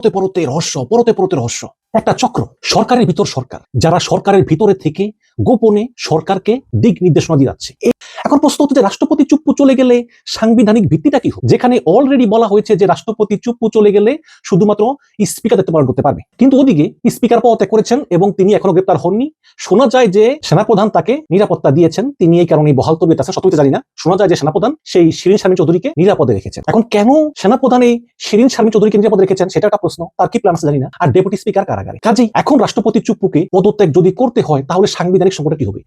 পরতে পরতে রহস্য, পরতে পরতে রহস্য। একটা চক্র, সরকারের ভিতর সরকার। যারা সরকারের ভিতরে থেকে গোপনে সরকারকে দিক নির্দেশনা দিয়ে যাচ্ছে। এখন প্রশ্ন হচ্ছে রাষ্ট্রপতি চুপ্পু চলে গেলে সাংবিধানিক ভিত্তিটা কি যেখানে অলরেডি বলা হয়েছে যে রাষ্ট্রপতি চুপ্পু চলে গেলে শুধুমাত্র স্পিকার দায়িত্ব পালন করতে পারবে। কিন্তু ওদিকে স্পিকার পদত্যাগ করেছেন এবং তিনি এখনও গ্রেপ্তার হননি। শোনা যায় যে সেনাপ্রধান তাকে নিরাপত্তা দিয়েছেন। তিনি এই কারণে বহাল তবিয়ত আছে সত্যি জানি না। শোনা যায় যে সেনাপ্রধান সেই শিরিন শারমিন চৌধুরীকে নিরাপদে রেখেছেন। এখন কেন সেনাপ্রধান এই শিরিন শারমিন চৌধুরীকে নিরাপদে রেখেছেন? সেটা একটা প্রশ্ন। তার কি প্ল্যান আছে জানি না। আর ডেপুটি স্পিকার কারাগারে? কাজেই এখন রাষ্ট্রপতি চুপ্পুকে পদত্যাগ যদি করতে হয়, তাহলে সাংবিধানিক সংকটটা কি হবে?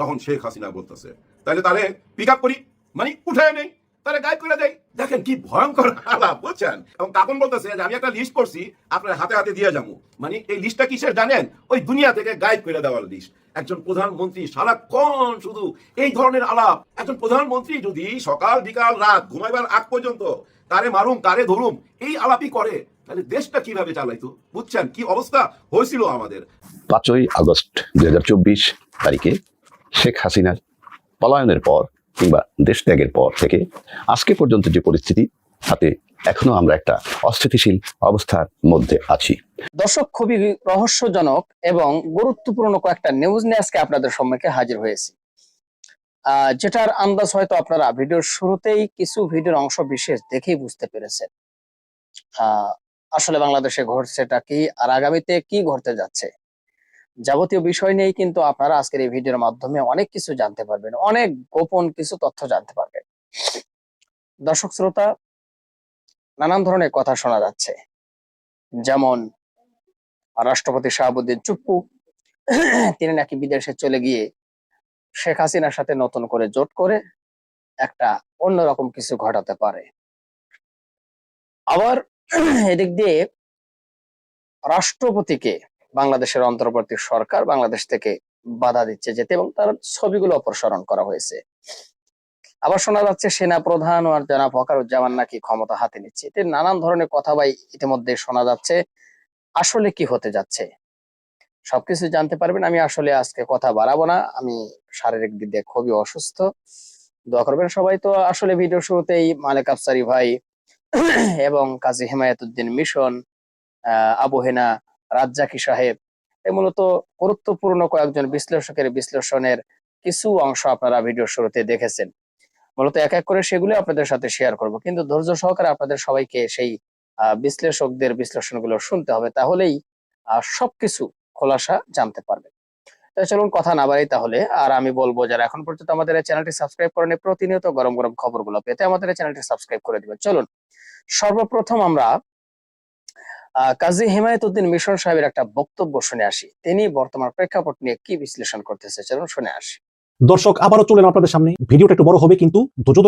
তখন শেখ হাসিনা বলতেছে, তাহলে তারে পিক আপ করি মানে উঠায় নেই, তারে গাইড করে দেয় দেখেন কি ভয়ঙ্কর আলাপ বুঝছেন? এবং তখন বলতেছে যে, আমি একটা লিস্ট করছি, আপনার হাতে হাতে দিয়ে যাব। মানে এই লিস্টটা কিসের জানেন? ওই দুনিয়া থেকে গাইড করে দেওয়ার লিস্ট একজন প্রধানমন্ত্রী সারাক্ষণ শুধু এই ধরনের আলাপ। একজন প্রধানমন্ত্রী যদি সকাল, বিকাল, রাত ঘুমাইবার আগ পর্যন্ত তারে মারুম, তারে ধরুম, এই আলাপই করে। তাহলে দেশটা কীভাবে চালাইতো? বুঝছেন কি অবস্থা? হয়েছিল আমাদের। পাঁচই আগস্ট দুই হাজার চব্বিশ তারিখে শেখ হাসিনার পলায়নের পর কিংবা দেশ ত্যাগের পর থেকে আজকে পর্যন্ত যে পরিস্থিতি তাতে এখনও আমরা একটা অস্থিতিশীল অবস্থার মধ্যে আছি। দর্শক খুবই রহস্যজনক এবং গুরুত্বপূর্ণ কয়েকটা নিউজ নিয়ে আজকে আপনাদের সম্মুখে হাজির হয়েছি। আহ, যেটার আন্দাজ হয়তো আপনারা ভিডিওর শুরুতেই কিছু ভিডিওর অংশ বিশেষ দেখেই বুঝতে পেরেছেন। আহ, আসলে বাংলাদেশে ঘটছেটা কি আর আগামীতে কি ঘটতে যাচ্ছে? যাবতীয় বিষয় নিয়েই কিন্তু আপনারা আজকের এই ভিডিওর মাধ্যমে অনেক কিছু জানতে পারবেন, অনেক গোপন কিছু তথ্য জানতে পারবেন। দর্শক শ্রোতা, নানান ধরনের কথা শোনা যাচ্ছে। যেমন, রাষ্ট্রপতি শাহাবুদ্দিন চুপ্পু, তিনি নাকি বিদেশে চলে গিয়ে শেখ হাসিনার সাথে নতুন করে জোট করে একটা অন্যরকম কিছু ঘটাতে পারে। আবার এদিক দিয়ে রাষ্ট্রপতিকে বাংলাদেশের অন্তর্বর্তী সরকার বাংলাদেশ থেকে বাধা দিচ্ছে যেতে এবং তার ছবিগুলো অপসারণ করা হয়েছে। আবার শোনা যাচ্ছে সেনা প্রধান আর জনাব ফকারুজ্জামান নাকি ক্ষমতা হাতে নিচ্ছে। এতে নানান ধরনের কথা ভাই ইতিমধ্যে শোনা যাচ্ছে। আসলে কি হতে যাচ্ছে? সবকিছু জানতে পারবেন। আমি আসলে আজকে কথা বাড়াবো না। আমি শারীরিক দিক দিয়ে খুবই অসুস্থ। দোয়া করবেন সবাই। তো আসলে ভিডিও শুরুতেই মালেক আফসারি ভাই এবং কাজী হেমায়তুদ্দিন মিশন আবু হেনা রাজ্জাকি সাহেব মূলত গুরুত্বপূর্ণ কয়েকজন বিশ্লেষকের বিশ্লেষণের কিছু অংশ আপনারা ভিডিও শুরুতে দেখেছেন। মূলত এক এক করে সেগুলো আপনাদের সাথে শেয়ার করব, কিন্তু ধৈর্য সহকারে আপনাদের সবাইকে সেই বিশ্লেষকদের বিশ্লেষণগুলো শুনতে হবে, তাহলেই সবকিছু খোলাসা জানতে পারবেন। চলুন কথা না বাড়াই তাহলে, আর আমি বলব যারা এখন পর্যন্ত আমাদের চ্যানেলটি সাবস্ক্রাইব করেনি প্রতিনিয়ত গরম গরম খবরগুলো পেতে আমাদের চ্যানেলটি সাবস্ক্রাইব করে দিবেন। চলুন সর্বপ্রথম আমরা কাজী হিমায়তুদ্দিন মিশন সাহেবের একটা বক্তব্য শুনে আসি। তিনি বর্তমান প্রেক্ষাপট নিয়ে কি বিশ্লেষণ করতেছে চলুন শুনে আসি। দর্শক, আবারও চলেন আপনাদের সামনে। ভিডিওটা একটু বড় হবে, কিন্তু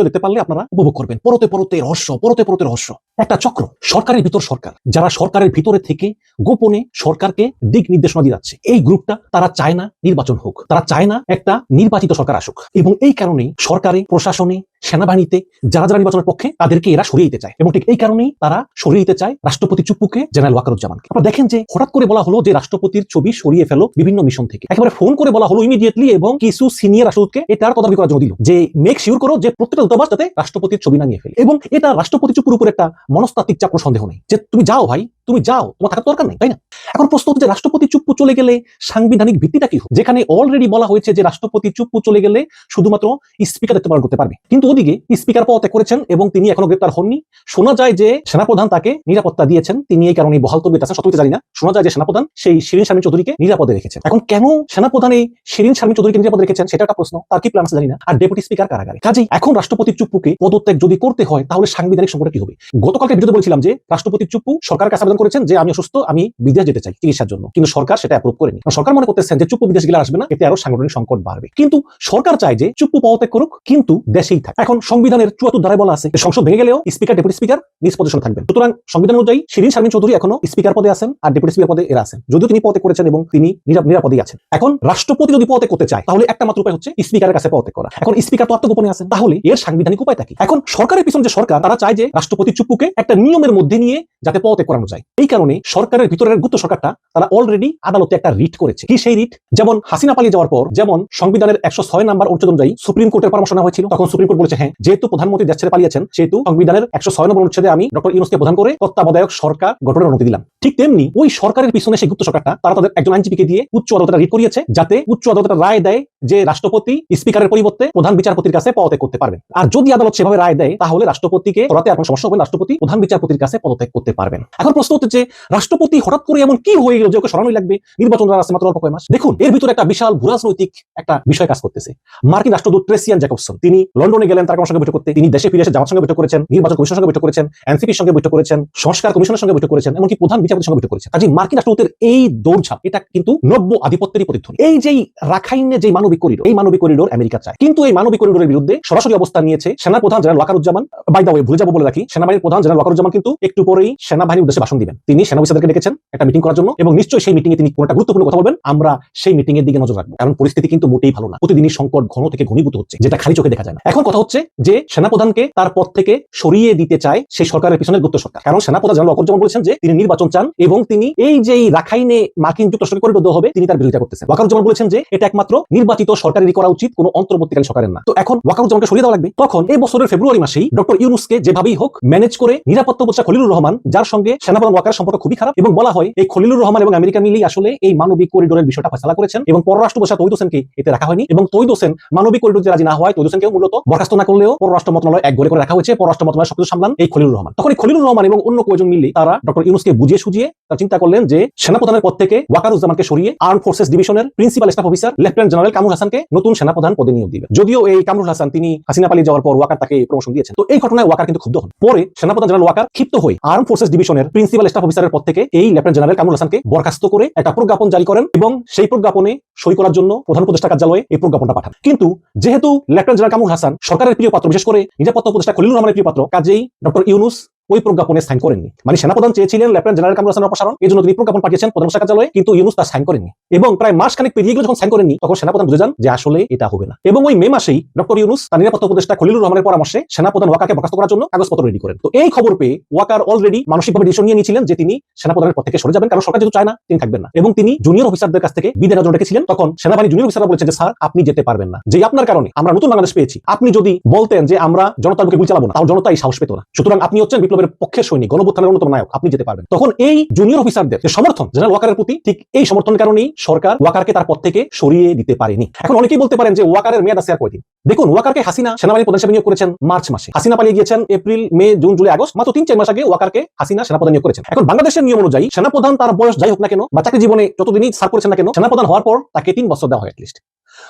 দেখতে পারলে আপনারা উপভোগ করবেন। পরতে পরতে রহস্য, পরতে পরতে রহস্য। একটা চক্র, সরকারের ভিতর সরকার। যারা সরকারের ভিতরে থেকে গোপনে সরকারকে দিক নির্দেশনা দিয়ে যাচ্ছে, এই গ্রুপটা তারা চায় না নির্বাচন হোক। তারা চায় না একটা নির্বাচিত সরকার আসুক। এবং এই কারণেই সরকারে, প্রশাসনে সেনাবাহিনীতে যারা যারা নির্বাচনের পক্ষে তাদেরকে এরা সরিয়ে দিতে চায়। এবং ঠিক এই কারণেই তারা সরিয়ে দিতে চায় রাষ্ট্রপতি চুপ্পুকে, জেনারেল ওয়াকারুজ্জামান আপনারা দেখেন যে হঠাৎ করে বলা হলো যে রাষ্ট্রপতির ছবি সরিয়ে ফেলো বিভিন্ন মিশন থেকে। একেবারে ফোন করে বলা হলো ইমিডিয়েটলি এবং কিছু সিনিয়র রাষ্ট্রদূতকে এটার তদারকি করার জন্য দিল যে মেক শিওর করো যে প্রত্যেকটা দূতাবাস যাতে রাষ্ট্রপতির ছবি না নিয়ে ফেলে। এবং এটা রাষ্ট্রপতি চুপুর উপর একটা মনস্তাত্ত্বিক চাপ সন্দেহ নেই যে তুমি যাও ভাই তুমি যাও, তোমার থাকার দরকার নেই, তাই না? এখন প্রশ্ন হচ্ছে রাষ্ট্রপতি চুপ্পু চলে গেলে সাংবিধানিক ভিত্তিটা কি? যেখানে অলরেডি বলা হয়েছে যে রাষ্ট্রপতি চুপ্পু চলে গেলে শুধুমাত্র স্পিকার দায়িত্ব পালন করতে পারবে। কিন্তু ওদিকে স্পিকার পদত্যাগ করেছেন এবং তিনি এখনও গ্রেপ্তার হননি। শোনা যায় যে সেনাপ্রধান তাকে নিরাপত্তা দিয়েছেন। তিনি এই কারণে বহাল তবিয়ত আছেন সত্যি জানি না। শোনা যায় যে সেনাপ্রধান সেই শিরিন শারমিন চৌধুরীকে নিরাপদে রেখেছেন। এখন কেন সেনাপ্রধান এই শিরিন শারমিন চৌধুরীকে নিরাপদে রেখেছেন? সেটা একটা প্রশ্ন। তার কি প্ল্যান জানি না। আর ডেপুটি স্পিকার কারাগারে কাজেই এখন রাষ্ট্রপতি চুপ্পুকে পদত্যাগ যদি করতে হয়, তাহলে সাংবিধানিক সংকটটা কি হবে? গতকালকে ভিডিওতে বলেছিলাম যে রাষ্ট্রপতি চুপ্পু সরকারের কাছে আবেদন করেছেন যে আমি অসুস্থ, আমি বিদেশ যেতে চাই চিকিৎসার জন্য। কিন্তু সরকার সেটা অ্যাপ্রুভ করেনি। সরকার মনে করতেছেন যে চুপ্পু বিদেশ গেলে আসবে না, এতে আরও সাংগঠনিক সংকট বাড়বে। কিন্তু সরকার চায় যে চুপ্পু পদত্যাগ করুক, কিন্তু দেশেই থাকে। এখন সংবিধানের চুয়াত্তর ধারায় বলা আছে সংসদ ভেঙে গেলেও স্পিকার ডেপুটি স্পিকার নিজ পজিশনে থাকবেন। সুতরাং সংবিধান অনুযায়ী শিরিন শারমিন চৌধুরী এখনও স্পিকার পদে আছেন আর ডেপুটি স্পিকার পদে এরা আছেন। যদিও তিনি পদত্যাগ করেছেন এবং তিনি নিরাপ- নিরাপদেই আছেন। এখন রাষ্ট্রপতি যদি পদত্যাগ করতে চায়, তাহলে একটা মাত্র উপায় হচ্ছে স্পিকারের কাছে পদত্যাগ করা। এখন স্পিকার তো আত্মগোপনে আছেন, তাহলে এর সাংবিধানিক উপায় থাকে এখন সরকারের পিছনে যে সরকার, তারা চায় যে রাষ্ট্রপতি চুপ্পুকে একটা নিয়মের মধ্যে নিয়ে যাতে পদত্যাগ করানো যায়। এই কারণে সরকারের ভিতরের গুপ্ত সরকারটা তারা অলরেডি আদালতে একটা রিট করেছে। কি সেই রিট যেমন হাসিনা পালিয়ে যাওয়ার পর, যেমন সংবিধানের একশো ছয় নাম্বার অনুচ্ছেদ অনুযায়ী সুপ্রিম কোর্টের পরামর্শ নেওয়া হয়েছিল, তখন সুপ্রিম কোর্ট বলেছে হ্যাঁ যেহেতু প্রধানমন্ত্রী দেশ ছেড়ে পালিয়েছেন, সেহেতু সংবিধানের একশো ছয় নম্বর অনুচ্ছেদে আমি ডক্টর ইউনুসকে প্রধান করে তত্ত্বাবধায়ক সরকার গঠনের অনুমতি দিলাম। ঠিক তেমনি ওই সরকারের পিছনে সেই গুপ্ত সরকারটা, তারা তাদের একজন আইনজীবীকে দিয়ে উচ্চ আদালতে রিট করিয়েছে, যাতে উচ্চ আদালতের রায় দেয় যে রাষ্ট্রপতি স্পিকারের পরিবর্তে প্রধান বিচারপতির কাছে পদত্যাগ করতে পারবেন। আর যদি আদালত সেভাবে রায় দেয়, তাহলে রাষ্ট্রপতিকে করাতে এখন সমস্যা হবে রাষ্ট্রপতি প্রধান বিচারপতির কাছে পদত্যাগ করতে পারবেন। এখন প্রশ্ন হচ্ছে যে, রাষ্ট্রপতি হঠাৎ করে এমন কি হয়ে গেল যে ওকে সরানোই লাগবে? নির্বাচন আছে মাত্র অল্প কয় মাস। দেখুন, এর ভিতরে একটা বিশাল ভূরাজনৈতিক একটা বিষয় কাজ করতেছে। মার্কিন রাষ্ট্রদূত ট্রেসিয়ান জ্যাকবসন, তিনি লন্ডনে গেলেন, তার সঙ্গে বৈঠক করতে। তিনি দেশে ফিরে এসে জামাত সঙ্গে বৈঠক করেছেন, নির্বাচন কমিশনের সঙ্গে বৈঠক করেছেন, এনসিপির সঙ্গে বৈঠক করেছেন, সংস্কার কমিশনের সঙ্গে বৈঠক করেছেন, এমনকি প্রধান বিচারপতির সঙ্গে বৈঠক করেছেন। কাজে মার্কিন রাষ্ট্রদূতের এই দৌড়ঝাঁপ, এটা কিন্তু নব্য আধিপত্যেরই প্রতিধ্বনি। এই যে রাখাইনে যে মানবিক করিডোর এই মানবিক করিডোর আমেরিকা চায়। কিন্তু এই মানবিক করিডোরের বিরুদ্ধে সরাসরি অবস্থান নিয়েছে সেনা প্রধান general Waker-uz-Zaman. By the way ভুলে যাব বলে রাখি, সেনাবাহিনীর প্রধান জেনারেল ওয়াকারুজ্জামান কিন্তু একটু পরেই সেনাবাহিনীর উদ্দেশ্যে ভাষণ দিবেন। তিনি সেনা অফিসারদেরকে ডেকেছেন একটা মিটিং করার জন্য এবং নিশ্চয়ই সেই মিটিংয়ে তিনি কোনটা গুরুত্বপূর্ণ কথা বলবেন। আমরা সেই মিটিং এর দিকে নজর রাখব। কারণ পরিস্থিতি কিন্তু মোটেই ভালো না। প্রতিদিনই সংকট ঘন থেকে ঘনীভূত হচ্ছে, যেটা খালি চোখে দেখা যায় না। এখন কথা হচ্ছে যে সেনাপ্রধানকে তার পদ থেকে সরিয়ে দিতে চায় সেই সরকারের পিছনে গুপ্ত সরকার। কারণ সেনাপ্রধান জেনারেল ওয়াকারুজ্জামান বলেছেন যে তিনি নির্বাচন চান এবং তিনি এই যে রাখাইনে মার্কিন যুক্তরাষ্ট্রকে পরিবদ্ধ হবে, তিনি তার বিরোধিতা করতেছেন। ওয়াকারুজ্জামান বলেছেন যে এটা একমাত্র নির্বাচিত সরকারেরই করা উচিত, কোনো অন্তর্বর্তীকালীন সরকারের না। তো এখন ওয়াকারুজ্জামানকে সরিয়ে দেওয়া লাগবে। তখন এই বছরের ফেব্রুয়ারি মাসেই ডক্টর ইউনুসকে যেভাবেই হোক ম্যানেজ করে নিরাপত্তা উপদেষ্টা খলিলুর রহমান, যার সঙ্গে সেনাপ্রধান ওয়াকারের সম্পর্ক খুবই খারাপ, এবং বলা হয় এই খলিলুর রহমান এবং আমেরিকা মিলেই আসলে এই মানবিক করিডোরের বিষয়টা ফয়সালা করেছেন, এবং পররাষ্ট্র উপদেষ্টা তৈদ হোসেনকে এতে রাখা হয়নি, এবং তৈদ হোসেন মানবিক করিডোর যে রাজি না হয় তৈদ হোসেনকেও মূলত বরখাস্ত না করলেও পররাষ্ট্র মন্ত্রণালয় এক ঘরে করে রাখা হয়েছে, পররাষ্ট্র মন্ত্রণালয় সবকিছু সামলান এই খলিলুর রহমান। তখন এই খলিলুর রহমান এবং অন্য কয়েকজন মিলে তারা ডক্টর ইউনুসকে বুঝিয়ে সুঝিয়ে তারা চিন্তা করলেন যে সেনাপ্রধানের পদ থেকে ওয়াকারুজ্জামানকে সরিয়ে আর্ম ফোর্সেস ডিভিশনের principal staff officer, lieutenant general Kamrul হাসানকে নতুন সেনাপ্রধান পদে নিয়োগ দিবেন যদিও এই কামরুল হাসান তিনি হাসিনা পালিয়ে যাওয়ার পর ওয়াকার তাকে প্রমোশন দিয়েছেন। তো এই ঘটনায় ওয়াকার কিন্তু ক্ষুব্ধ হন। পরে সেনাপ্রধান জেনারেল ওয়াকার ক্ষিপ্ত হয়ে আর্ম ফোর্সেস ডিভিশনের প্রিন্সিপাল স্টাফ অফিসারের পদ থেকে এই লেফটেন্যান্ট জেনারেল কামরুল হাসানকে বরখাস্ত করে একটা প্রজ্ঞাপন জারি করেন এবং সেই প্রজ্ঞাপনে সই করার জন্য প্রধান উপদেষ্টা কার্যালয়ে এই প্রজ্ঞাপনটা পাঠান। কিন্তু যেহেতু লেফটেন্যান্ট জেনারেল কামরুল হাসান সরকারের প্রিয় পাত্র, বিশেষ করে নিরাপত্তা উপদেষ্টা খলিলুর রহমানের প্রিয় পাত্র, কাজেই ডক্টর ইউনুস ওই প্রজ্ঞাপনে সাইন করেননি। মানে সেনাপ্রধান চেয়েছিলেন লেফটেন্যান্ট জেনারেল কামরুল হাসানের অপসারণ, এই জন্য তিনি প্রজ্ঞাপন পাঠিয়েছেন প্রধান কার্যালয়ে কিন্তু ইউনুস তা সাইন করেননি। এবং প্রায় মাস খানিক পেরিয়ে গেলে যখন সাইন করেননি, তখন সেনাপ্রধান বুঝে যান যে আসলে এটা হবে না। এবং ওই মে মাসেই ডক্টর ইউনুস তার নিরাপত্তা উপদেষ্টা খলিলুর রহমানের পরামর্শে সেনাপ্রধান ওয়াকাকে বরখাস্ত করার জন্য কাগজপত্র রেডি করেন। তো এই খবর পেয়ে ওয়াকার অলরেডি মানসিকভাবে ডিসিশন নিয়ে নিয়েছিলেন যে তিনি সেনাপ্রধানের পদ থেকে সরে যাবেন, কারণ সরকার যেহেতু চায় না, তিনি থাকবেন না। এবং তিনি জুনিয়র অফিসারদের কাছ থেকে বিদায় জন্য ডেকেছিলেন তখন সেনাবাহিনী জুনিয়র অফিসাররা বলেছে যে, স্যার, আপনি যেতে পারবেন না। যে আপনার কারণে আমরা নতুন বাংলাদেশ পেয়েছি, আপনি যদি বলতেন যে আমরা জনতার মুখে গুলি চালাবো না, তাহলে জনতা এই সাহস পেত না। সুতরাং আপনি হচ্ছেন বিপ্লবের পক্ষের সৈনিক গণবুত্থানের অন্যতম নায়ক আপনি যেতে পারবেন। তখন এই জুনিয়র অফিসারদের সমর্থন জেনারেল ওয়াকারের প্রতি ঠিক এই সমর্থনের কারণেই সরকার ওয়াকারকে তার পদ থেকে সরিয়ে দিতে পারেনি। এখন অনেকেই বলতে পারেন যে ওয়াকারের মেয়াদ আছে আর কয়দিন? দেখুন, ওয়াকারকে হাসিনা সেনাবাহিনী প্রধান হিসেবে নিয়োগ করেছেন মার্চ মাসে। হাসিনা পালিয়ে গিয়েছেন April, May, June, July, August, মাত্র তিন চার মাস আগে ওয়াকারকে হাসিনা সেনাপ্রধান নিয়োগ করেছেন। এখন বাংলাদেশের নিয়ম অনুযায়ী সেনাপ্রধান তার বয়স যাই হোক না কেন বা চাকরি জীবনে যতদিনই সার্ভ করেছেন না কেন, সেনাপ্রধান হওয়ার পর তাকে তিন বছর দেওয়া হয় লিস্ট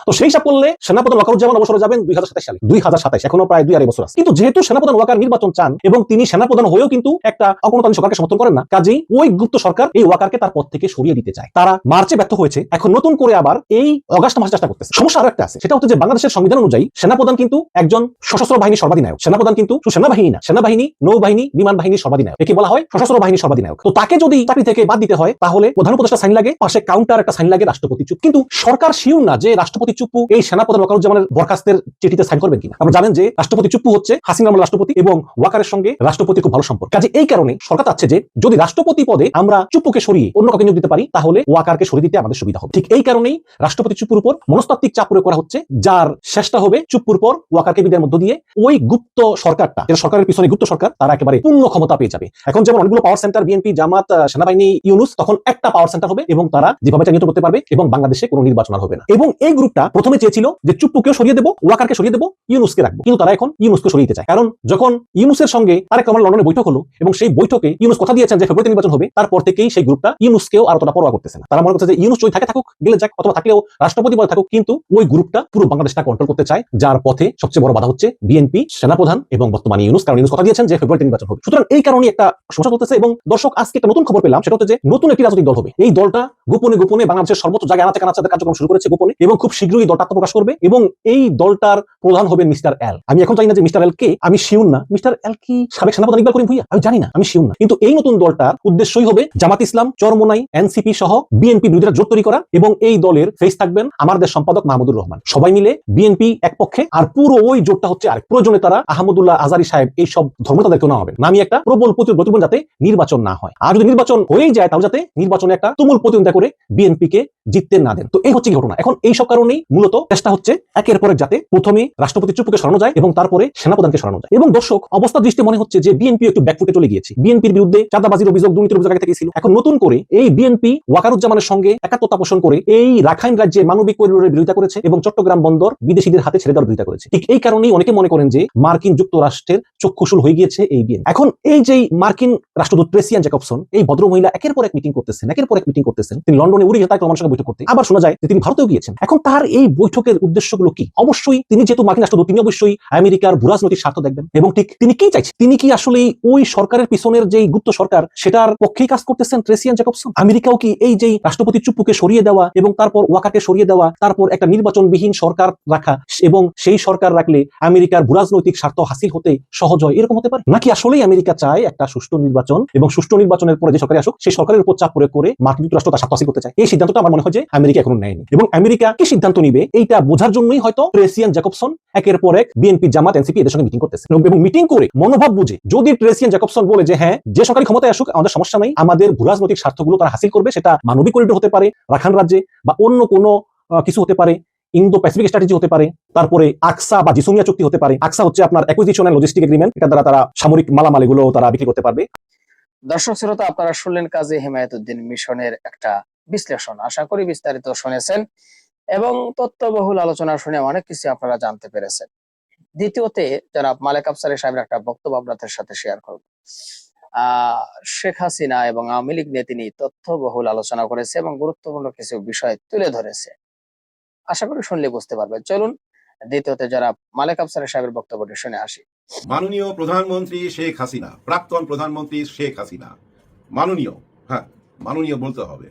তো সেই হিসাব করলে সেনাপ্রধান ওয়াকারুজ্জামান অবসরে যাবেন দুই হাজার সাতাশ সালে। দুই হাজার সাতাশ এখনও প্রায় দুই আড়াই বছর আছে। কিন্তু যেহেতু সেনাপ্রধান ওয়াকার নির্বাচন চান এবং তিনি সেনাপ্রধান হয়েও কিন্তু একটা অগণতান্ত্রিক সরকারকে সমর্থন করেন না, কাজেই ওই গুপ্ত সরকার এই ওয়াকারকে তার পদ থেকে সরিয়ে দিতে চায়। তারা মার্চে ব্যর্থ হয়েছে, এখন নতুন করে আবার এই অগাস্ট মাসে চেষ্টা করতেছে। সমস্যা আরও একটা আছে, সেটা হচ্ছে যে বাংলাদেশের সংবিধান অনুযায়ী সেনাপ্রধান কিন্তু একজন সশস্ত্র বাহিনী সর্বাধিনায়ক। সেনাপ্রধান কিন্তু সেনাবাহিনী না, সেনাবাহিনী, নৌবাহিনী, বিমান বাহিনী সর্বাধিনায়ক। একে বলা হয় সশস্ত্র বাহিনী সর্বাধিনায়ক। তো তাকে যদি চাকরি থেকে বাদ দিতে হয়, তাহলে প্রধান উপদেষ্টা সাইন লাগে, পাশে কাউন্টার একটা সাইন লাগে রাষ্ট্রপতি চুপ কিন্তু সরকার শিওর না যে রাষ্ট্রপতি চুপ্পু এই সেনাপ্রধান ওয়াকারুজ্জামানের বরখাস্তের চিঠিতে সাইন করবেন কিনা? আমরা জানেন যে রাষ্ট্রপতি চুপ্পু হচ্ছে হাসিনা আমল রাষ্ট্রপতি এবং ওয়াকারের সঙ্গে রাষ্ট্রপতি খুব ভালো সম্পর্ক। কাজে এই কারণে সরকার চাচ্ছে যে যদি রাষ্ট্রপতি পদে আমরা চুপ্পুকে সরিয়ে অন্য কাউকে নিয়োগ দিতে পারি, তাহলে ওয়াকারকে সরিয়ে দিতে আমাদের সুবিধা হবে। ঠিক এই কারণেই রাষ্ট্রপতি চুপ্পুর উপর মনস্তাত্ত্বিক চাপ প্রয়োগ করা হচ্ছে, যার শেষটা হবে চুপ্পুর পর ওয়াকারকে বিদায়ের মধ্য দিয়ে ওই গুপ্ত সরকারটা, যেটা সরকারের পিছনে গুপ্ত সরকার, তারা একেবারে পূর্ণ ক্ষমতা পেয়ে যাবে। এখন যেমন অনেকগুলো পাওয়ার সেন্টার, বিএনপি, জামাত সেনাবাহিনী, ইউনুস, তখন একটা পাওয়ার সেন্টার হবে এবং তারা যেভাবে নিয়ন্ত্রণ করতে পারবে এবং বাংলাদেশে কোনো নির্বাচন হবে না। এবং এই গ্রুপটা প্রথমে চেয়েছিল যে চুপ্পুকেও সরিয়ে দেবো, ওয়াকারকে সরিয়ে দেবো, ইউনুসকে রাখব। কিন্তু তারা এখন ইউনুসকে সরিয়ে চায়। কারণ যখন ইউনুসের সঙ্গে তারেক রহমান লন্ডনে বৈঠক হলো এবং সেই বৈঠকে ইউনুস কথা দিয়েছেন যে ফেব্রুয়ারি নির্বাচন হবে, তারপর থেকেই সেই গ্রুপটা ইউনুসকেও আর অতটা পরোয়া করতেছে না। তারা মনে করছে যে ইউনুস যদি থাকে থাকুক, গেলে যাক, অথবা থাকলেও রাষ্ট্রপতি পদে থাকুক, কিন্তু ওই গ্রুপটা পুরো বাংলাদেশটা কন্ট্রোল করতে চায়, যার পথে সবচেয়ে বড় বাধা হচ্ছে বিএনপি, সেনাপ্রধান এবং বর্তমানে ইউনুস। কারণ ইউনুস কথা দিয়েছেন যে ফেব্রুয়ারি নির্বাচন হবে। সুতরাং এই কারণে একটা সমস্যা চলতেছে এবং দর্শক, আজকে একটা নতুন খবর পেলাম, সেটা হচ্ছে যে নতুন একটি রাজনৈতিক দল হবে। এই দলটা গোপনে গোপনে বাংলাদেশের সর্বোচ্চ জায়গায় আনাচে কানাচে কার্যক্রম শুরু করেছে গোপনে এবং খুব শীঘ্রই দলটা প্রকাশ করবে এবং এই দলটার প্রধান হবেন মিস্টার এল। আমি এখন জানি না যে মিস্টার এল কে, আমি শিউন না। মিস্টার এল কি সাবেক সেনাপ্রধান ইকবাল করিম ভুইয়া? আমি জানি না, আমি শিউন না। কিন্তু এই নতুন দলটার উদ্দেশ্যই হবে জামাত ইসলাম, চরমোনাই, এনসিপি সহ বিএনপি বিরোধীরা জোট তৈরি করা এবং এই দলের ফেস থাকবেন আমার দেশ সম্পাদক মাহমুদুর রহমান। সবাই মিলে বিএনপি এক পক্ষে আর পুরো ওই জোটটা হচ্ছে আরেক প্রয়োজনে তারা আহমদুল্লাহ আজারি সাহেব এই সব ধর্ম তাদেরকে না হবে। নামি একটা প্রবল প্রতিবন্ধ যাতে নির্বাচন না হয়। আর যদি নির্বাচন হয়েই যায় তাহলে যাতে নির্বাচনে একটা তুমুল প্রতিদ্বন্দ্বিতা করে বিএনপি কে জিততে না দেন। তো এই হচ্ছে ঘটনা। এখন এই সব কারণেই মূলত চেষ্টা হচ্ছে একের পর যাতে প্রথমে রাষ্ট্রপতি চুপুকে সরানো যায় এবং তারপরে সেনাপ্রধানকে সরানো যায়। এবং দর্শক, অবস্থা দৃষ্টি মনে হচ্ছে যে বিএনপি একটু ব্যাকফুটে চলে গিয়েছে। বিএনপির বিরুদ্ধে চাঁদাবাজির অভিযোগ, দুর্নীতির অভিযোগ থেকে ছিল। এখন নতুন করে এই বিএনপি ওয়াকারুজ্জামানের সঙ্গে একাত্মতা পোষণ করে এই রাখাইন রাজ্যে মানবিক করিডোরের বিরোধিতা করেছে এবং চট্টগ্রাম বন্দর বিদেশিদের হাতে ছেড়ে দেওয়ার বিরোধিতা করেছে। ঠিক এই কারণেই অনেকে মনে করেন যে মার্কিন যুক্তরাষ্ট্রের চক্ষুশুল হয়ে গিয়েছে এই বিএনপি এখন এই যে মার্কিন রাষ্ট্রদূত প্রেসিয়ান জ্যাকবসন, এই ভদ্রমহিলা একের পর এক মিটিং করতেছেন, একের পর এক মিটিং করতেছেন। তিনি লন্ডনে উড়ে সঙ্গে বৈঠক করতে। আবার শোনা যায় যে তিনি ভারতেও গিয়েছেন। এখন তার এই বৈঠকের উদ্দেশ্যগুলো কি? অবশ্যই তিনি যেহেতু মার্কিন রাষ্ট্রদূত তিনি অবশ্যই আমেরিকার ভূরাজনৈতিক স্বার্থ দেখবেন। এবং ঠিক তিনি কি চাইছেন? তিনি কি আসলে ওই সরকারের পিছনের যে গুপ্ত সরকার, সেটার পক্ষেই কাজ করতেছেন ট্রেসিয়ান জ্যাকবসন? আমেরিকাও কি এই যে রাষ্ট্রপতি চুপ্পুকে সরিয়ে দেওয়া এবং তারপর ওয়াকাকে সরিয়ে দেওয়া, তারপর একটা নির্বাচনবিহীন সরকার রাখা এবং সেই সরকার রাখলে আমেরিকার ভূরাজনৈতিক স্বার্থ হাসিল হতে সহজ হয় এরকম হতে পারে? নাকি আসলেই আমেরিকা চায় একটা সুষ্ঠু নির্বাচন এবং সুষ্ঠু নির্বাচনের পরে যে সরকার আসুক, সেই সরকারের উপর চাপ প্রয়োগ করে মার্কিন যুক্তরাষ্ট্র তার স্বার্থ হাসিল করতে চায়? এই সিদ্ধান্তটা আমার মনে হয় যে আমেরিকা এখনও নেয়নি। এবং আমেরিকা কি নিবে, এইটা বোঝার জন্যই হয়তো ট্রেসিয়ান জ্যাকবসন একের পর এক বিএনপি জামাত এনসিপি এদের সঙ্গে মিটিং করতেছে। এবং মিটিং করে মনোভাব বুঝে, যদি ট্রেসিয়ান জ্যাকবসন বলে যে হ্যাঁ যে সরকারি ক্ষমতায় আসুক, আমাদের সমস্যা নাই, আমাদের ভূরাজনৈতিক স্বার্থগুলো তারা হাসিল করবে, সেটা মানবিক করিডোর হতে পারে রাখান রাজ্যে বা অন্য কোনো কিছু হতে পারে ইন্দো প্যাসিফিক স্ট্র্যাটেজি হতে পারে, তারপরে আকসা বা জিসুমিয়া চুক্তি হতে পারে, আকসা হচ্ছে আপনার অ্যাকুইজিশন এন্ড লজিস্টিক এগ্রিমেন্ট এটা দ্বারা তারা সামরিক মালামাল এগুলো তারা বিক্রি করতে পারবে। দর্শক শ্রোতা, আপনারা শুনলেন কাজী হেমায়তুদ্দিন মিশনের একটা বিশ্লেষণ। আশা করি বিস্তারিত শুনেছেন। এবং তথ্যবহুল আলোচনা শুনে অনেক কিছু আপনারা জানতে পেরেছেন। দ্বিতীয়তে, জনাব মালেক আফসারি সাহেবের একটা বক্তব্য আপনাদের সাথে শেয়ার করব। শেখ হাসিনা এবং আওয়ামী লীগ নিয়ে তিনি তথ্যবহুল আলোচনা করেছে এবং গুরুত্বপূর্ণ কিছু বিষয় তুলে ধরেছে। আশা করি শুনলে বুঝতে পারবেন। চলুন, দ্বিতীয়তে জনাব মালেক আফসারি সাহেবের বক্তব্যটি শুনে আসি। মাননীয় প্রধানমন্ত্রী শেখ হাসিনা, প্রাক্তন প্রধানমন্ত্রী শেখ হাসিনা। মাননীয় হ্যাঁ মাননীয় বলতে হবে।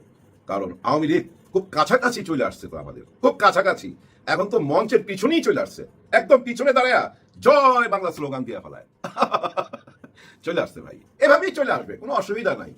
কারণ আওয়ামী লীগ খুব কাছাকাছি চলে আসছে তো আমাদের। খুব কাছাকাছি। এখন তো মঞ্চের পিছনেই চলে আসছে। একদম পিছনে দাঁড়ায়া জয় বাংলা স্লোগান দিয়ে ফেলায়। চলে আসছে ভাই। এভাবেই চলে আসবে, কোনো অসুবিধা নাই।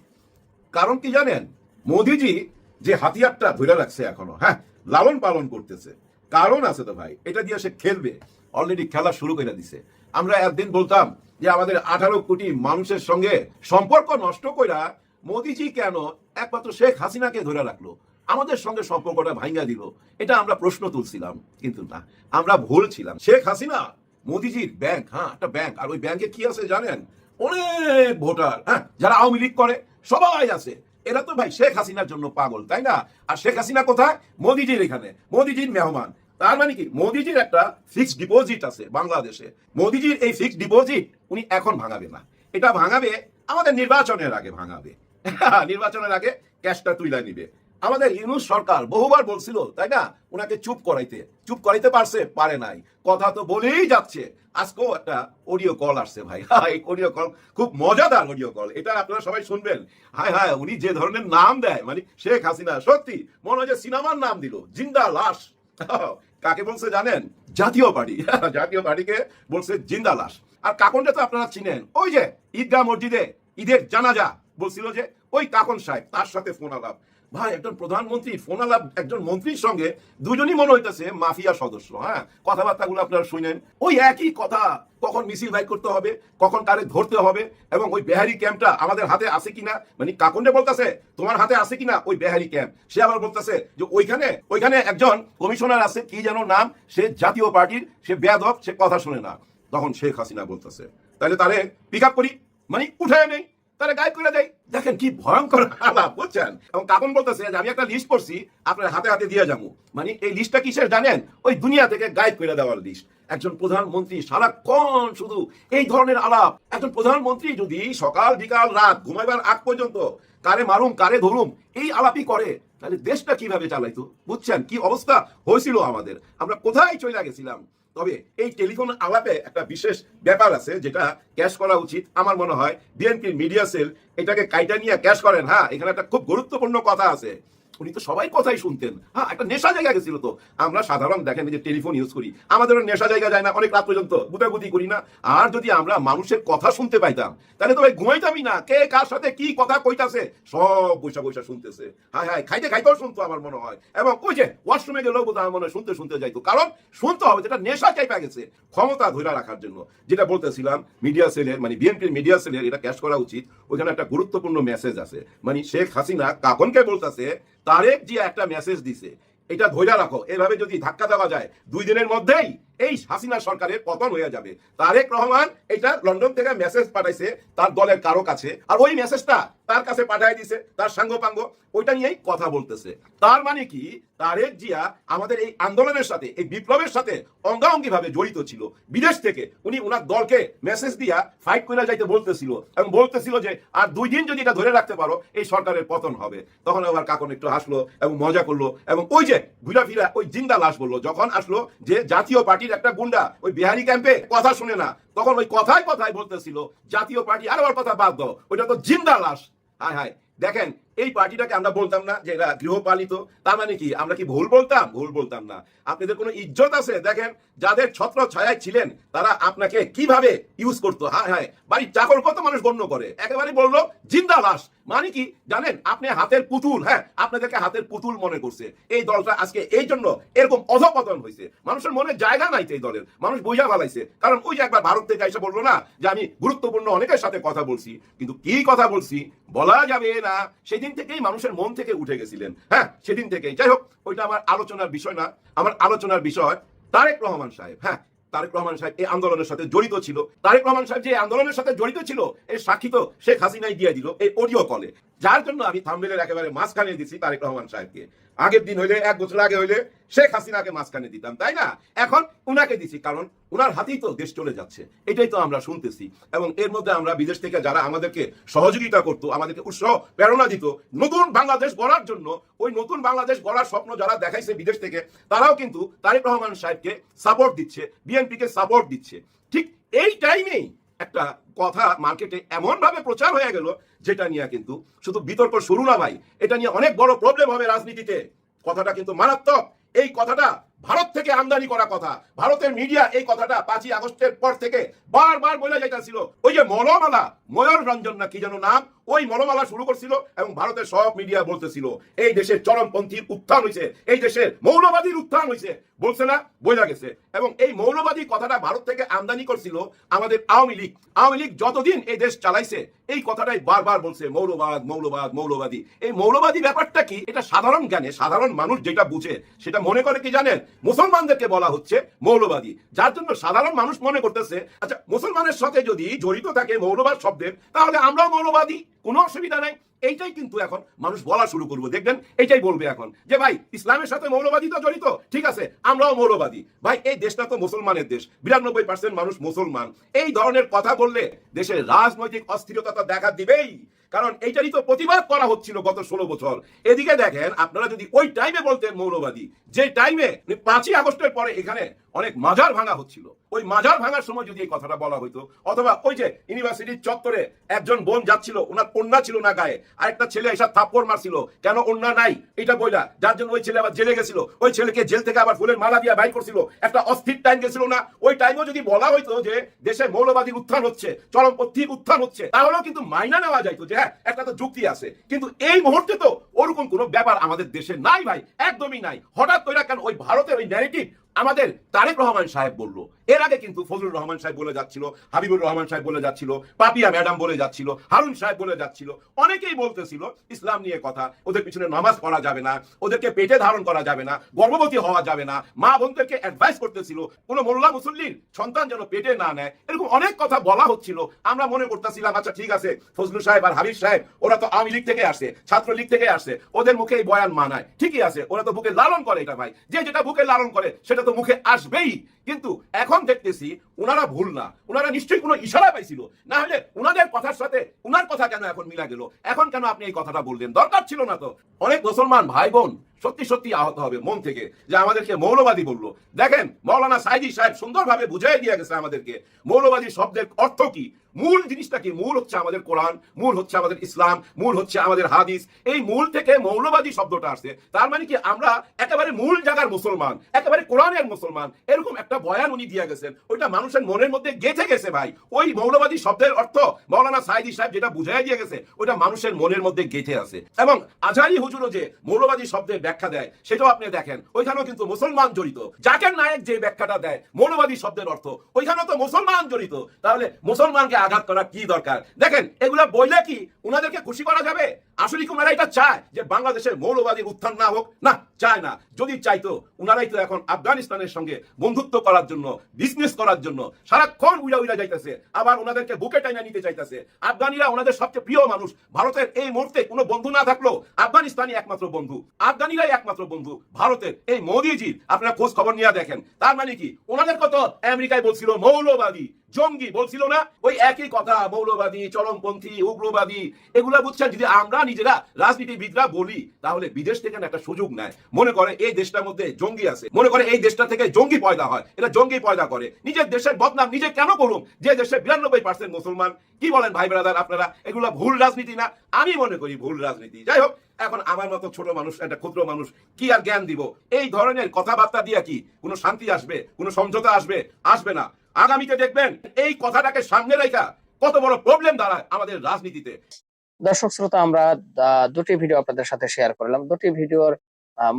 কারণ কি জানেন? মোদিজি যে হাতিয়ারটা ধরে রাখছে এখনও হ্যাঁ লালন পালন করতেছে। কারণ আছে তো ভাই, এটা দিয়ে সে খেলবে। অলরেডি খেলা শুরু করে দিছে। আমরা একদিন বলতাম যে আমাদের আঠারো কোটি মানুষের সঙ্গে সম্পর্ক নষ্ট কইরা মোদিজি কেন একমাত্র শেখ হাসিনাকে ধরে রাখল? আমাদের সঙ্গে সম্পর্কটা ভাঙ্গা দিল। এটা আমরা প্রশ্ন তুলছিলাম, কিন্তু না। আমরা ভুল ছিলাম। শেখ হাসিনা, মোদিজির ব্যাংক হ্যাঁ একটা ব্যাংক আর ওই ব্যাংকে কি আছে জানেন? অনেক ভোটার হ্যাঁ যারা আওয়ামী লীগ করে, সবাই আছে। এরা তো ভাই শেখ হাসিনার জন্য পাগল, তাই না? আর শেখ হাসিনা কোথায়? মোদিজির এখানে। মোদিজির মেহমান। তার মানে কি? মোদিজির একটা ফিক্সড ডিপোজিট আছে বাংলাদেশে। মোদিজির এই ফিক্সড ডিপোজিট উনি এখন ভাঙাবে না। এটা ভাঙাবে, আমাদের নির্বাচনের আগে ভাঙাবে। নির্বাচনের আগে ক্যাশটা তুলে নিবে। আমাদের ইউনুস সরকার বহুবার বলছিল, তাই না? ওনাকে চুপ করাইতে। চুপ করাইতে পারছে? পারে নাই। কথা তো বলেই যাচ্ছে। আজকেও একটা অডিও কল আসছে ভাই। এই অডিও কল খুব মজাদার অডিও কল এটা আপনারা সবাই শুনবেন। হায় হায়, উনি যে ধরনের নাম দেয় মানে শেখ হাসিনা, সত্যি, মনে হয় যে সিনেমার নাম দিল, জিন্দা লাশ। কাকে বলছে জানেন? জাতীয় পার্টি। জাতীয় পার্টিকে বলছে জিন্দা লাশ। আর কাকনটা তো আপনারা চিনেন। ওই যে ঈদগাহ মসজিদে ঈদের জানাজা বলছিল যে, ওই কাকন সাহেব, তার সাথে ফোন আলাপ। ভাই, একজন প্রধানমন্ত্রী ফোন আলাপ একজন মন্ত্রীর সঙ্গে দুজনই মনে হইতেছে মাফিয়া সদস্য হ্যাঁ? কথাবার্তাগুলো আপনারা শুনেন। ওই একই কথা, কখন মিছিল বাইক করতে হবে, কখন কারে ধরতে হবে, এবং ওই বেহারি ক্যাম্পটা আমাদের হাতে আছে কিনা? মানে কাকুন্ডে বলতেছে, তোমার হাতে আছে কিনা ওই বেহারি ক্যাম্প? সে আবার বলতেছে যে, ওইখানে ওইখানে একজন কমিশনার আছে, কি যেন নাম, সে জাতীয় পার্টির, সে বেয়াদব, সে কথা শুনে না। তখন শেখ হাসিনা বলতেছে তাহলে তারে পিক আপ করি? মানে উঠে নেই। করে দেখেন কি ভয়ঙ্কর এবং কাকুন বলতেছে যে আমি একটা লিস্ট আপনার হাতে হাতে দিয়ে যাব। মানে এই লিস্টটা কিসের জানেন? ওই দুনিয়া থেকে করে দেওয়ার লিস্ট একজন প্রধানমন্ত্রী সারাক্ষণ শুধু এই ধরনের আলাপ। একজন প্রধানমন্ত্রী যদি সকাল, বিকাল, রাত ঘুমাইবার আগ পর্যন্ত কারে মারুম, কারে ধরুম, এই আলাপই করে, তাহলে দেশটা কীভাবে চালাইতো? বুঝছেন? কি অবস্থা? হয়েছিল আমাদের। আমরা কোথায় চলে গেছিলাম? তবে এই টেলিফোন আলাপে একটা বিশেষ ব্যাপার আছে যেটা ক্যাশ করা উচিত। আমার মনে হয় বিএনপির মিডিয়া সেল এটাকে কাইটা নিয়ে ক্যাশ করেন হ্যাঁ? এখানে একটা খুব গুরুত্বপূর্ণ কথা আছে। উনি তো সবাই কথাই শুনতেন। হ্যাঁ একটা নেশা জায়গা গেছিল তো। আমরা সাধারণ দেখেন যে টেলিফোন ইউজ করি। আমাদেরও নেশা জায়গা যায় না, অনেক রাত পর্যন্ত গুতাগুতি করি না। আর যদি আমরা মানুষের কথা শুনতে পাইতাম, তাহলে তো ভাই ঘুমাইতামই না। কে কার সাথে কি কথা কইতাছে, সব বৈশা বৈশা শুনতেছে। হায় হায়, খাইতে খাইতেও শুনতো আমার মনে হয়। এবং ওই যে ওয়াশরুমে গেলেও বোধ আমার মনে শুনতে শুনতে যাইতো। কারণ শুনতে হবে যেটা নেশা চাইপা গেছে, ক্ষমতা ধরে রাখার জন্য। যেটা বলতেছিলাম মিডিয়া সেলের মানে বিএনপির মিডিয়া সেলের এটা ক্যাশ করা উচিত। ওইখানে একটা গুরুত্বপূর্ণ মেসেজ আছে। মানে শেখ হাসিনা কাকনকে বলতেছে তারেক যে একটা মেসেজ দিছে। এটা ধৈর্য রাখো। এভাবে যদি ধাক্কা দেওয়া যায়, দুই দিনের মধ্যেই এই হাসিনা সরকারের পতন হয়ে যাবে। তারেক রহমান এটা লন্ডন থেকে মেসেজ পাঠাইছে, তার দলের কারও কাছে। আর ওই মেসেজটা তার কাছে পাঠাই দিছে, তার সাঙ্গ পাঙ্গ ওইটা নিয়েই কথা বলতেছে। তার মানে কি? তারেক জিয়া আমাদের এই আন্দোলনের সাথে, এই বিপ্লবের সাথে অঙ্গাঙ্গি ভাবে জড়িত ছিল। বিদেশ থেকে উনি উনার দলকে মেসেজ দিয়া ফাইট করে যাইতে বলতেছিল। এবং বলতেছিল যে, আর দুই দিন যদি এটা ধরে রাখতে পারো, এই সরকারের পতন হবে। তখন আবার কাকন একটু হাসলো এবং মজা করল। এবং ওই যে ঘুরা ফিরা ওই জিন্দা লাশ বলল, যখন আসলো যে জাতীয় পার্টির একটা গুন্ডা ওই বিহারি ক্যাম্পে কথা শুনে না। তখন ওই কথায় কথায় বলতেছিল, জাতীয় পার্টি আরও কথা বাদ দাও, ওইটা তো জিন্দা লাশ হায় হায়, দেখেন এই পার্টিটাকে আমরা বলতাম না যে এরা গৃহপালিত। তার মানে কি? আমরা কি ভুল বলতাম? ভুল বলতাম না। আপনাদের কোনো ইজ্জত আছে? দেখেন, যাদের ছত্র ছায়ায় ছিলেন, তারা আপনাকে কীভাবে ইউজ করতো? হ্যাঁ হ্যাঁ। বাড়ির চাকর কত মানুষ গণ্য করে? একেবারে বলল জিন্দা লাশ মানে কি? জানেন, আপনি হাতের পুতুল হ্যাঁ আপনাদেরকে হাতের পুতুল মনে করছে। এই দলটা আজকে এই জন্য এরকম অধপতন হয়েছে। মানুষের মনে জায়গা নাই এই দলের। মানুষ বুঝা ফেলাইছে কারণ ওই যে একবার ভারত থেকে এসে বলল না যে, আমি গুরুত্বপূর্ণ অনেকের সাথে কথা বলছি। কিন্তু কি কথা বলছি? বলা যাবে না। সেদিন থেকেই মানুষের মন থেকে উঠে গেছিলেন। হ্যাঁ সেদিন থেকেই। যাই হোক, ওইটা আমার আলোচনার বিষয় না, আমার আলোচনার বিষয় তারেক রহমান সাহেব। হ্যাঁ তারেক রহমান সাহেব এই আন্দোলনের সাথে জড়িত ছিল। তারেক রহমান সাহেব যে আন্দোলনের সাথে জড়িত ছিল এই সাক্ষী তো শেখ হাসিনাই দিয়ে দিল এই অডিও কলে যার জন্য আমি থামবেলের একেবারে মাঝখানে দিচ্ছি তারেক রহমান সাহেবকে। আগের দিন হইলে, এক বছর আগে হইলে শেখ হাসিনাকে মাঝখানে দিতাম, তাই না? এখন উনাকে দিছি, কারণ উনার হাতেই তো দেশ চলে যাচ্ছে, এটাই তো আমরা শুনতেছি। এবং এর মধ্যে আমরা বিদেশ থেকে যারা আমাদেরকে সহযোগিতা করতো, আমাদেরকে উৎসাহ, প্রেরণা দিত, নতুন বাংলাদেশ গড়ার জন্য, ওই নতুন বাংলাদেশ গড়ার স্বপ্ন যারা দেখাইছে বিদেশ থেকে, তারাও কিন্তু তারেক রহমান সাহেবকে সাপোর্ট দিচ্ছে বিএনপিকে সাপোর্ট দিচ্ছে। ঠিক এই টাইমেই একটা কথা মার্কেটে এমনভাবে প্রচার হয়ে গেল, যেটা নিয়ে কিন্তু শুধু বিতর্ক শুরু না ভাই, এটা নিয়ে অনেক বড় প্রবলেম হবে রাজনীতিতে। কথাটা কিন্তু মারাত্মক। এই কথাটা ভারত থেকে আমদানি করা কথা। ভারতের মিডিয়া এই কথাটা পাঁচই আগস্টের পর থেকে বারবার বলে যাইতেছিল। ওই যে মলমালা, ময়ূর রঞ্জন না কি যেন নাম, ওই মলমালা শুরু করছিল এবং ভারতের সব মিডিয়া বলতেছিল, এই দেশের চরমপন্থীর উত্থান হয়েছে এই দেশের মৌলবাদীর উত্থান হয়েছে বলছে না, বোঝা গেছে। এবং এই মৌলবাদী কথাটা ভারত থেকে আমদানি করছিল আমাদের আওয়ামী লীগ। আওয়ামী লীগ যতদিন এই দেশ চালাইছে, এই কথাটাই বারবার বলছে, মৌলবাদ মৌলবাদ, মৌলবাদী। এই মৌলবাদী ব্যাপারটা কি? এটা সাধারণ জ্ঞানে সাধারণ মানুষ যেটা বুঝে, সেটা মনে করে কি জানেন? মুসলমানদেরকে বলা হচ্ছে মৌলবাদী, যার জন্য সাধারণ মানুষ মনে করতেছে আচ্ছা মুসলমানের সাথে যদি জড়িত থাকে মৌলবাদ শব্দের, তাহলে আমরাও মৌলবাদী? কোনো অসুবিধা নাই। এইটাই কিন্তু এখন মানুষ বলা শুরু করব, দেখবেন? এইটাই বলবে এখন, যে ভাই, ইসলামের সাথে মৌলবাদী তো জড়িত? ঠিক আছে, আমরাও মৌলবাদী। ভাই, এই দেশটা তো মুসলমানের দেশ, বিরানব্বই পার্সেন্ট মানুষ মুসলমান। এই ধরনের কথা বললে দেশের রাজনৈতিক অস্থিরতা দেখা দিবেই। কারণ এইটারই তো প্রতিবাদ করা হচ্ছিল গত ষোলো বছর। এদিকে দেখেন, আপনারা যদি ওই টাইমে বলতেন মৌলবাদী, যে টাইমে পাঁচই আগস্টের পরে এখানে অনেক মাজার ভাঙা হচ্ছিল। ওই মাজার ভাঙার সময় যদি এই কথাটা বলা হইতো, অথবা ওই যে ইউনিভার্সিটির চত্বরে একজন বোন যাচ্ছিল, ওনার কন্যা ছিল না গায়ে, আরেকটা ছেলে এসব থাপ্পড় মারছিল, কেন অন্যা নাই? এটা বইলা যার জন্য ওই ছেলে আবার জেলে গেছিল, ওই ছেলেকে জেল থেকে আবার ফুলের মালা দিয়ে বাইর করছিল, একটা অস্থির টাইম গেছিল না? ওই টাইমও যদি বলা হইতো যে দেশে মৌলবাদীর উত্থান হচ্ছে চরমপন্থীর উত্থান হচ্ছে, তাহলেও কিন্তু মাইনা নেওয়া যাইতো যে হ্যাঁ একটা তো যুক্তি আছে। কিন্তু এই মুহূর্তে তো ওরকম কোনো ব্যাপার আমাদের দেশে নাই ভাই, একদমই নাই। হঠাৎ করে কেন ওই ভারতের ওই ন্যারেটিভ আমাদের তারেক রহমান সাহেব বলল এর আগে কিন্তু ফজলুর রহমান সাহেব বলে যাচ্ছিল, হাবিবুর রহমান সাহেব বলে যাচ্ছিল, পাপিয়া ম্যাডাম বলে যাচ্ছিল, হারুন সাহেব বলে যাচ্ছিল, অনেকেই বলতেছিল, ইসলাম নিয়ে কথা, ওদের পিছনে নামাজ পড়া যাবে না, ওদেরকে পেটে ধারণ করা যাবে না, গর্ভবতী হওয়া যাবে না, মা বোনদেরকে অ্যাডভাইস করতেছিল, কোনো মোল্লা মুসল্লির সন্তান যেন পেটে না নেয়, এরকম অনেক কথা বলা হচ্ছিল, আমরা মনে করতেছিলাম আচ্ছা ঠিক আছে ফজলু সাহেব আর হাবিব সাহেব, ওরা তো আওয়ামী লীগ থেকে আসে ছাত্র লীগ থেকে আসে, ওদের মুখে এই বয়ান মানায়, ঠিকই আছে, ওরা তো বুকে লালন করে এটা ভাই, যে যেটা বুকে লালন করে, সেটা তো মুখে আসবেই, কিন্তু এখন দেখতেছি ওনারা ভুল না। ওনারা নিশ্চয়ই কোনো ইশারা পাইছিল। না হলে ওনাদের কথার সাথে ওনার কথা কেন এখন মিলা গেল? এখন কেন আপনি এই কথাটা বললেন? দরকার ছিল না তো। অনেক মুসলমান ভাই বোন সত্যি সত্যি আহত হবে মন থেকে, যে আমাদেরকে মৌলবাদী বলল। দেখেন, মৌলানা সাইদি সাহেব সুন্দরভাবে বুঝাই দিয়ে গেছে আমাদেরকে। মৌলবাদী শব্দের অর্থ কি? মূল জিনিসটা কি? মূল হচ্ছে আমাদের কোরআন, মূল হচ্ছে আমাদের ইসলাম, মূল হচ্ছে আমাদের হাদিস। এই মূল থেকে মৌলবাদী শব্দটা আসছে। তার মানে কি? আমরা একেবারে মূল জায়গার মুসলমান, একেবারে কোরআনের মুসলমান। এরকম একটা বয়ান উনি দিয়ে গেছেন। ওইটা মানুষের মনের মধ্যে গেঁথে গেছে ভাই। ওই মৌলবাদী শব্দের অর্থ মৌলানা সাইদি সাহেব যেটা বুঝাই দিয়ে গেছে, ওইটা মানুষের মনের মধ্যে গেঁথে আছে। এবং আজহারি হুজুরও যে মৌলবাদী শব্দের ব্যাখ্যা দেয়। সেটাও আপনি দেখেন। ওইখানেও কিন্তু মুসলমান জড়িত। জাকের নায়ক যে ব্যাখ্যাটা দেয়, মৌলবাদী শব্দের অর্থ, ওইখানেও তো মুসলমান জড়িত। তাহলে মুসলমানকে আঘাত করা কি দরকার? দেখেন, এগুলা বইলে কি উনাদেরকে খুশি করা যাবে? আসলে কি ওনারা এটা চায় যে বাংলাদেশের মৌলবাদীর উত্থান না হোক? না, চায় না। যদি চাইতো, উনারাই তো এখন আফগানিস্তানের সঙ্গে বন্ধুত্ব করার জন্য বিজনেস করার জন্য, সারাক্ষণ উইলা উইলা যাইতেছে। আবার ওনাদেরকে বুকে টাইনা নিতে চাইতেছে। আফগানিরা ওনাদের সবচেয়ে প্রিয় মানুষ। ভারতের এই মুহূর্তে কোনো বন্ধু না থাকল আফগানিস্তানই একমাত্র বন্ধু। আফগানিরাই একমাত্র বন্ধু ভারতের। এই মোদিজির আপনারা খোঁজ খবর নিয়ে দেখেন। তার মানে কি? ওনাদের কত আমেরিকায় বলছিল মৌলবাদী, জঙ্গি বলছিল না? ওই একই কথা, মৌলবাদী, চরমপন্থী, উগ্রবাদী, এগুলা বুঝছেন? যদি আমরা নিজেরা রাজনীতিবিদরা বলি, তাহলে বিদেশ থেকে একটা সুযোগ নেয়। মনে করে এই দেশটার মধ্যে জঙ্গি আছে। মনে করে এই দেশটা থেকে জঙ্গি পয়দা হয়। এটা জঙ্গি পয়দা করে। নিজের দেশের বদনাম নিজে কেন করুন যে দেশে বিরানব্বই পার্সেন্ট মুসলমান, কি বলেন ভাই ব্রাদার আপনারা? এগুলো ভুল রাজনীতি না? আমি মনে করি ভুল রাজনীতি। যাই হোক এখন আমার মতো ছোট মানুষ, একটা ক্ষুদ্র মানুষ, কি আর জ্ঞান দিব? এই ধরনের কথাবার্তা দিয়া কি কোনো শান্তি আসবে? কোনো সমঝোতা আসবে? আসবে না। আগামীতে দেখবেন এই কথাটাকে সামনে রেখা কত বড় প্রবলেম দাঁড়ায় আমাদের রাজনীতিতে। দর্শক শ্রোতা, আমরা দুটি ভিডিও আপনাদের সাথে শেয়ার করলাম। দুটি ভিডিওর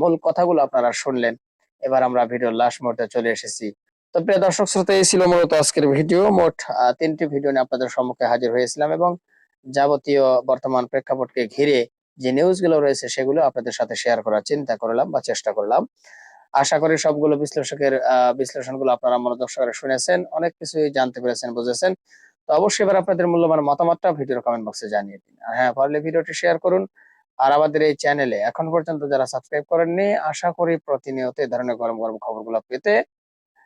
মূল কথাগুলো আপনারা শুনলেন। এবার আমরা ভিডিওর লাস্ট মুহূর্তে চলে এসেছি। তো প্রিয় দর্শক শ্রোতা, এই ছিল মূলত আজকের ভিডিও মোট তিনটি ভিডিও নিয়ে আপনাদের সম্মুখে হাজির হয়েছিলাম এবং যাবতীয় বর্তমান প্রেক্ষাপটকে ঘিরে যে নিউজগুলো রয়েছে সেগুলো আপনাদের সাথে শেয়ার করার চিন্তা করলাম বা চেষ্টা করলাম। আশা করি সবগুলো বিশ্লেষকের বিশ্লেষণগুলো আপনারা মনোযোগ সহকারে শুনেছেন, অনেক কিছুই জানতে পেরেছেন, বুঝেছেন। তো অবশ্যই এবার আপনাদের মূল্যবান মতামতটা ভিডিওর কমেন্ট বক্সে জানিয়ে দিন। আর হ্যাঁ পারলে ভিডিওটি শেয়ার করুন। আর আমাদের এই চ্যানেলে এখন পর্যন্ত যারা সাবস্ক্রাইব করেননি, আশা করি প্রতিনিয়ত এই ধরনের গরম গরম খবরগুলো পেতে,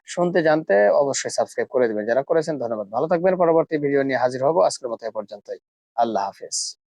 শুনতে জানতে অবশ্যই সাবস্ক্রাইব করে দিবেন। যারা করেছেন, ধন্যবাদ। ভালো থাকবেন। পরবর্তী ভিডিও নিয়ে হাজির হব। আজকের মতো এ পর্যন্তই। আল্লাহ হাফেজ।